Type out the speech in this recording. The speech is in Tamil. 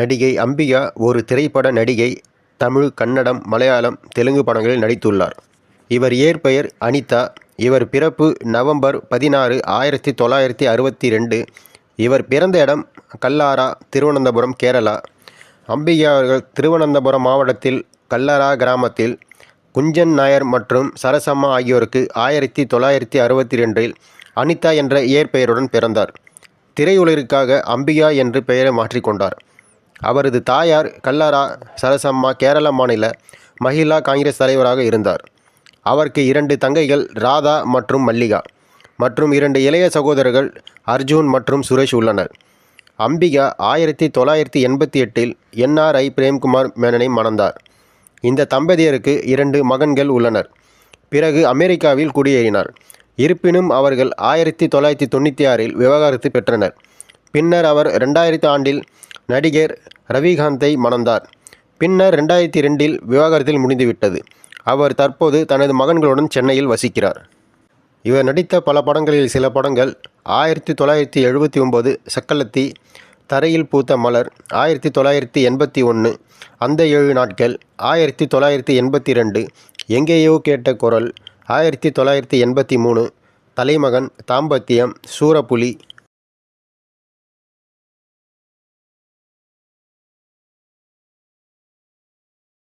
நடிகை அம்பிகா ஒரு திரைப்பட நடிகை தமிழ் கன்னடம் மலையாளம் தெலுங்கு படங்களில் நடித்துள்ளார். இவர் இயற்பெயர் அனிதா. இவர் பிறப்பு நவம்பர் பதினாறு ஆயிரத்தி தொள்ளாயிரத்தி அறுபத்தி ரெண்டு இவர் பிறந்த இடம் கல்லாரா திருவனந்தபுரம் கேரளா. அம்பிகா அவர்கள் திருவனந்தபுரம் மாவட்டத்தில் கல்லரா கிராமத்தில் குஞ்சன் நாயர் மற்றும் சரசம்மா ஆகியோருக்கு ஆயிரத்தி தொள்ளாயிரத்தி அறுபத்தி ரெண்டில் அனிதா என்ற இயற்பெயருடன் பிறந்தார். திரையுலகிற்காக அம்பிகா என்று பெயரை மாற்றிக்கொண்டார் அவரது தாயார் கல்லாரா சரசம்மா கேரள மாநில மகிழா காங்கிரஸ் தலைவராக இருந்தார். அவருக்கு இரண்டு தங்கைகள் ராதா மற்றும் மல்லிகா. மற்றும் இரண்டு இளைய சகோதரர்கள் அர்ஜுன் மற்றும் சுரேஷ் உள்ளனர். அம்பிகா ஆயிரத்தி தொள்ளாயிரத்தி எண்பத்தி எட்டில் என்ஆர்ஐ பிரேம்குமார் மேனனை மணந்தார். இந்த தம்பதியருக்கு இரண்டு மகன்கள் உள்ளனர். பிறகு அமெரிக்காவில் குடியேறினார். இருப்பினும் அவர்கள் ஆயிரத்தி தொள்ளாயிரத்தி தொண்ணூற்றி ஆறில் விவகாரத்து பெற்றனர். பின்னர் அவர் ரெண்டாயிரத்து ஆண்டில் நடிகர் ரவிகாந்தை மணந்தார். பின்னர் ரெண்டாயிரத்தி ரெண்டில் விவாகரத்தில் முடிந்துவிட்டது. அவர் தற்போது தனது மகன்களுடன் சென்னையில் வசிக்கிறார். இவர் நடித்த பல படங்களில் சில படங்கள் ஆயிரத்தி தொள்ளாயிரத்தி எழுபத்தி ஒம்பது சக்கலத்தி தரையில் பூத்த மலர் ஆயிரத்தி தொள்ளாயிரத்தி எண்பத்தி ஒன்று அந்த ஏழு நாட்கள் ஆயிரத்தி தொள்ளாயிரத்தி எண்பத்தி ரெண்டு எங்கேயோ கேட்ட குரல் ஆயிரத்தி தொள்ளாயிரத்தி எண்பத்தி மூணு தலைமகன் தாம்பத்தியம் சூரப்புலி